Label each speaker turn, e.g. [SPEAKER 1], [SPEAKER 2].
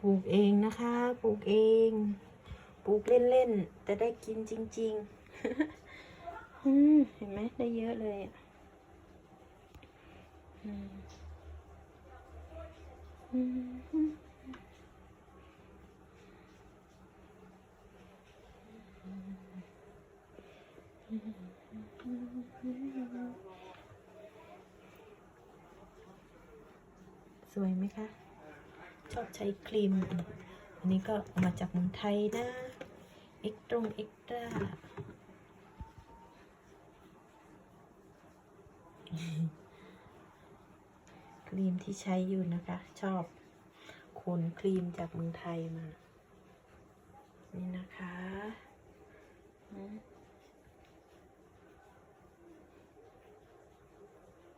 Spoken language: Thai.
[SPEAKER 1] ปลูกเองนะคะ ปลูกเอง ปลูกเล่นๆ แต่ได้กินจริง ๆ เห็นไหมได้เยอะเลยอะอืมอืม สวยไหมคะชอบใช้ครีม อันนี้ก็เอามาจากเมืองไทยนะเอ็กตรงเอ็กตร้าครีมที่ใช้อยู่นะคะ ชอบขนครีมจากเมืองไทยมา นี่นะคะ